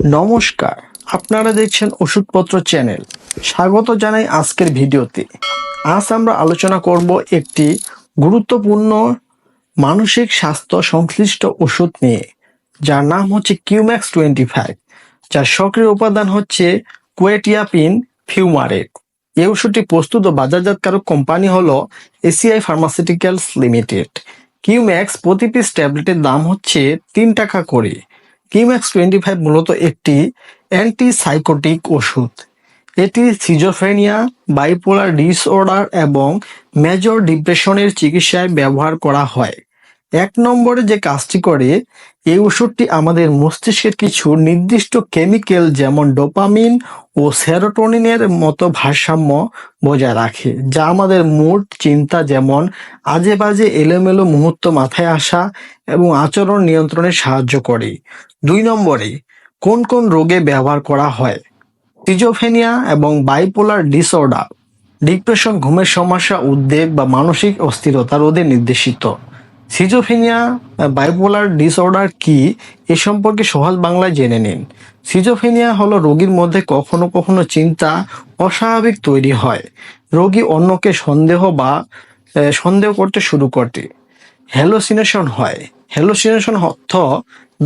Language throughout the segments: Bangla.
নমস্কার। আপনারা দেখছেন ওষুধপত্র চ্যানেল। স্বাগত জানাই আজকের ভিডিওতে। আজ আমরা আলোচনা করব একটি গুরুত্বপূর্ণ মানসিক স্বাস্থ্য সংশ্লিষ্ট ওষুধ নিয়ে, যার নাম হচ্ছে কিউম্যাক্স টোয়েন্টি ফাইভ যার সক্রিয় উপাদান হচ্ছে কুয়েটিয়াপিন ফিউমারেট এই ওষুধটি প্রস্তুত ও বাজারজাতকারক কোম্পানি হলো এসিআই ফার্মাসিউটিক্যালস লিমিটেড কিউম্যাক্স প্রতি পিস ট্যাবলেটের দাম হচ্ছে তিন টাকা করে। কিউম্যাক্স টোয়েন্টি ফাইভ মূলত একটি অ্যান্টিসাইকোটিক ওষুধ। এটি সিজোফেনিয়া বাইপোলার ডিসঅর্ডার এবং মেজর ডিপ্রেশনের চিকিৎসায় ব্যবহার করা হয়। এক নম্বরে যে কাজটি করে, এই ওষুধটি আমাদের মস্তিষ্কের কিছু নির্দিষ্ট কেমিক্যাল যেমন ডোপামিন ও সেরোটোনিনের মতো ভারসাম্য বজায় রাখে, যা আমাদের মুড, চিন্তা যেমন আজে বাজে এলোমেলো মুহূর্ত মাথায় আসা এবং আচরণ নিয়ন্ত্রণে সাহায্য করে। দুই নম্বরে, কোন কোন রোগে ব্যবহার করা হয়? সিজোফেনিয়া এবং বাইপোলার ডিসঅর্ডার ডিপ্রেশন ঘুমের সমস্যা, উদ্বেগ বা মানসিক অস্থিরতা রোধে নির্দেশিত। সিজোফেনিয়া বাইপোলার ডিসঅর্ডার কি এ সম্পর্কে সহজ বাংলায় জেনে নিন। সিজোফেনিয়া হলো রোগীর মধ্যে কখনো কখনো চিন্তা অস্বাভাবিক তৈরি হয়। রোগী অন্যকে সন্দেহ বা সন্দেহ করতে শুরু করতে হ্যালোসিনেশন হয়। হ্যালোসিনেশন অর্থ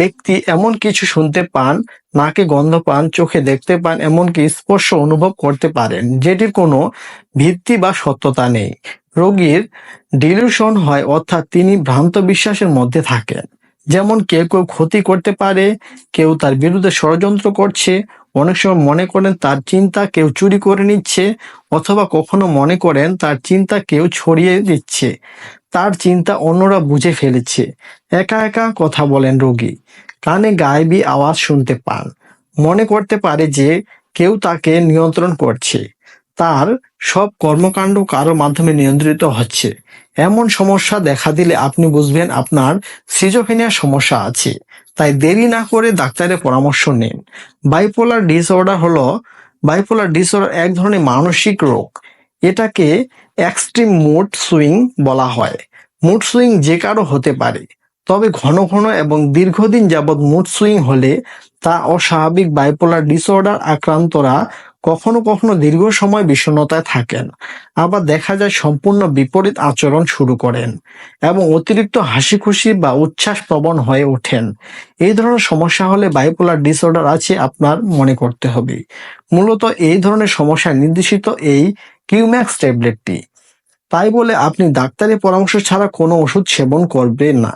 ব্যক্তি এমন কিছু শুনতে পান, নাকে গন্ধ পান, চোখে দেখতে পান, এমনকি স্পর্শ অনুভব করতে পারেন, যেটির কোনো ভিত্তি বা সত্যতা নেই। রোগীর ডিলিউশন হয়, অর্থাৎ তিনি ভ্রান্ত বিশ্বাসের মধ্যে থাকেন। যেমন কেউ কেউ ক্ষতি করতে পারে, কেউ তার বিরুদ্ধে ষড়যন্ত্র করছে, অনেক সময় মনে করেন তার চিন্তা কেউ চুরি করে নিচ্ছে, অথবা কখনো মনে করেন তার চিন্তা কেউ ছড়িয়ে দিচ্ছে। তার চিন্তা অন্যরা বুঝে ফেলেছে। একা একা কথা বলেন রোগী। কানে গায়েবী আওয়াজ শুনতে পান। মনে করতে পারে যে কেউ তাকে নিয়ন্ত্রণ করছে। তার সব কর্মকাণ্ড কারও মাধ্যমে নিয়ন্ত্রিত হচ্ছে। এমন সমস্যা দেখা দিলে আপনি বুঝবেন আপনার সিজোফেনিয়া সমস্যা আছে। তাই দেরি না করে ডাক্তারের পরামর্শ নিন। বাইপোলার ডিসঅর্ডার হলো বাইপোলার ডিসঅর্ডার এক ধরনের মানসিক রোগ। এটাকে এক্সট্রিম মুড সুইং বলা হয়। মুড সুইং যে কারও হতে পারে। তবে ঘন ঘন এবং দীর্ঘদিন যাবৎ মুড সুইং হলে তা অস্বাভাবিক বাইপোলার ডিসঅর্ডার আক্রান্তরা কখনো কখনো দীর্ঘ সময় বিষণ্ণতায় থাকেন। আবার দেখা যায় সম্পূর্ণ বিপরীত আচরণ শুরু করেন এবং অতিরিক্ত হাসি খুশি বা উচ্ছ্বাস প্রবণ হয়ে ওঠেন। এই ধরনের সমস্যা হলে বাইপোলার ডিসঅর্ডার আছে আপনার মনে করতে হবে। মূলত এই ধরনের সমস্যা নির্দেশিত এই কিউম্যাক্স ট্যাবলেটটি তাই বলে আপনি ডাক্তারের পরামর্শ ছাড়া কোনো ওষুধ সেবন করবেন না।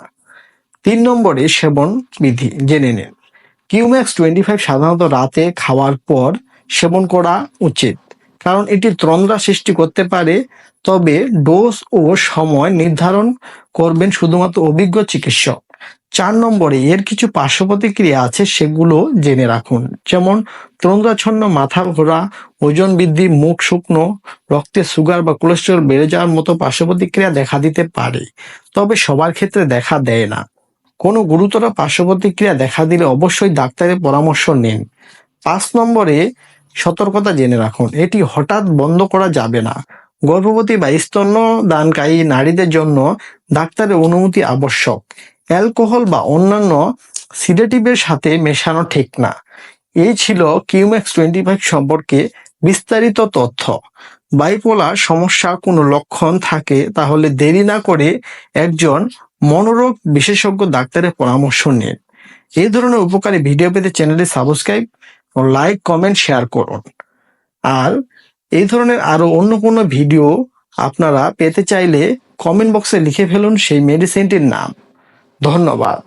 তিন নম্বরে সেবন বিধি, জেনে নিন। কিউম্যাক্স টোয়েন্টি ফাইভ সাধারণত রাতে খাওয়ার পর সেবন করা উচিত, কারণ এটি ত্রন্দ্রা সৃষ্টি করতে পারে। তবে ডোজ ও সময় নির্ধারণ করবেন শুধুমাত্র অভিজ্ঞ চিকিৎসক। চার নম্বরে এর কিছু পার্শ্ব প্রতিক্রিয়া আছে, সেগুলো জেনে রাখুন। যেমন ত্রন্দ্রাচ্ছন্ন মাথা ঘোরা, ওজন বৃদ্ধি, মুখ শুকনো, রক্তে সুগার বা কোলেস্টেরল বেড়ে যাওয়ার মতো পার্শ্ব প্রতিক্রিয়া দেখা দিতে পারে। তবে সবার ক্ষেত্রে দেখা দেয় না। কোনো গুরুতর পার্শ্ব প্রতিক্রিয়া দেখা দিলে অবশ্যই ডাক্তারের পরামর্শ নিন। পাঁচ নম্বরে সতর্কতা জেনে রাখুন। এটি হঠাৎ বন্ধ করা যাবে না। গর্ভবতী বা স্তন্য দানকারী নারীদের জন্য ডাক্তারের অনুমতি আবশ্যক। অ্যালকোহল বা অন্যান্য সিডেটিভের সাথে মেশানো ঠিক না। এই ছিল কিউম্যাক্স টোয়েন্টি ফাইভ সম্পর্কে বিস্তারিত তথ্য। বাইপোলার সমস্যা কোনো লক্ষণ থাকে তাহলে দেরি না করে একজন মনোরোগ বিশেষজ্ঞ ডাক্তারের পরামর্শ নিন। এই ধরনের উপকারী ভিডিও পেতে চ্যানেলটি সাবস্ক্রাইব ও লাইক, কমেন্ট, শেয়ার করুন। আর এই ধরনের আরও অন্য কোনো ভিডিও আপনারা পেতে চাইলে কমেন্ট বক্সে লিখে ফেলুন সেই মেডিসিনটির নাম। ধন্যবাদ।